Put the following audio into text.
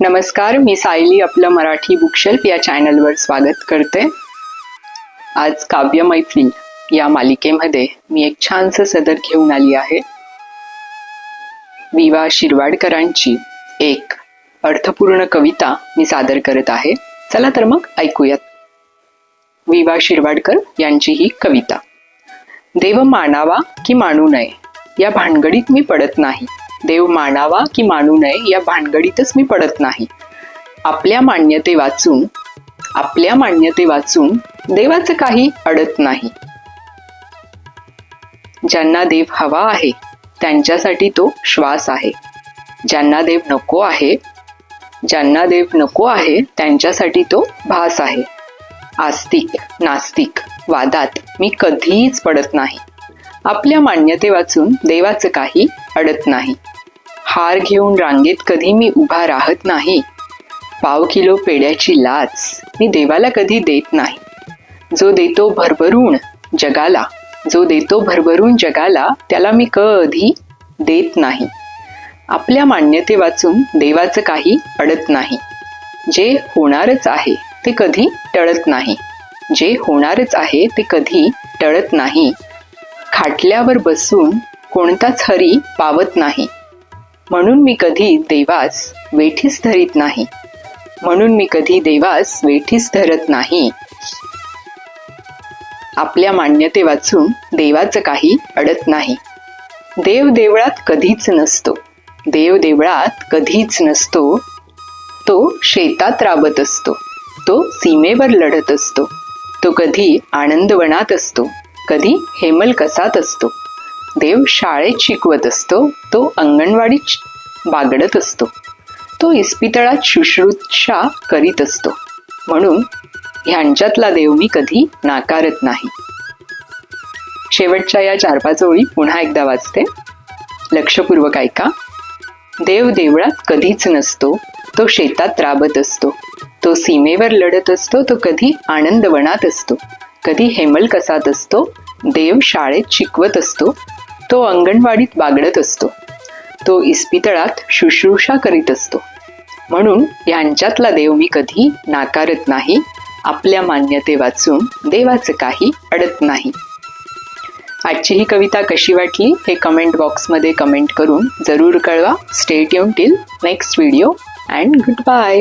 नमस्कार मी सायली आपलं मराठी बुकशेल्फ या चॅनलवर स्वागत करते. आज काव्य मैफिल या मालिकेमध्ये मी एक छानसं सदर घेऊन आली आहे. विवा शिरवाडकरांची एक अर्थपूर्ण कविता मी सादर करत आहे. चला तर मग ऐकूयात. विवा शिरवाडकर यांची ही कविता. देव मानावा की मानू नये या भानगडीत मी पडत नाही. देव मानावा की मानू नये या भानगडीतच मी पडत नाही. आपल्या मान्यते वाचून आपल्या मान्यते वाचून देवाचं काही अडत नाही. ज्यांना देव हवा आहे त्यांच्यासाठी तो श्वास आहे. ज्यांना देव नको आहे ज्यांना देव नको आहे त्यांच्यासाठी तो भास आहे. आस्तिक नास्तिक वादात मी कधीच पडत नाही. आपल्या मान्यते वाचून देवाचं काही अडत नाही. हार घेऊन रांगेत कधी मी उभा राहत नाही. पाव किलो पेड्याची लाच मी देवाला कधी देत नाही. जो देतो भरभरून जगाला जो देतो भरभरून जगाला त्याला मी कधी देत नाही. आपल्या मान्यते वाचून देवाचं काही अडत नाही. जे होणारच आहे ते कधी टळत नाही. जे होणारच आहे ते कधी टळत नाही. खाटल्यावर बसून कोणताच हरी पावत नाही. म्हणून मी कधी देवास वेठीस धरीत नाही. म्हणून मी कधी देवास वेठीस धरत नाही. आपल्या मान्यते वाचून देवाचं काही अडत नाही. देव देवळात कधीच नसतो. देव देवळात कधीच नसतो. तो शेतात राबत असतो. तो सीमेवर लढत असतो. तो कधी आनंदवनात असतो. कधी हेमल कसात असतो. देव शाळेत शिकवत असतो तो अंगणवाडीत बागडत असतो. तो इस्पितळात शुश्रूषा करीत असतो. म्हणून ह्यांच्यातला देव मी कधी नाकारत नाही. शेवटच्या या चार पाच ओळी पुन्हा एकदा वाचते. लक्षपूर्वक ऐका. देव देवळात कधीच नसतो तो शेतात राबत असतो. तो सीमेवर लढत असतो तो कधी आनंदवनात असतो. कधी हेमल कसात असतो देव शाळेत शिकवत असतो. तो अंगणवाडीत बागडत असतो. तो इस्पितळात शुश्रूषा करीत असतो. म्हणून यांच्यातला देव मी कधी नाकारत नाही आपल्या मान्यते वाचून देवाचं काही अडत नाही. आजची ही कविता कशी वाटली हे कमेंट बॉक्समध्ये कमेंट करून जरूर कळवा. Stay युन till next video and goodbye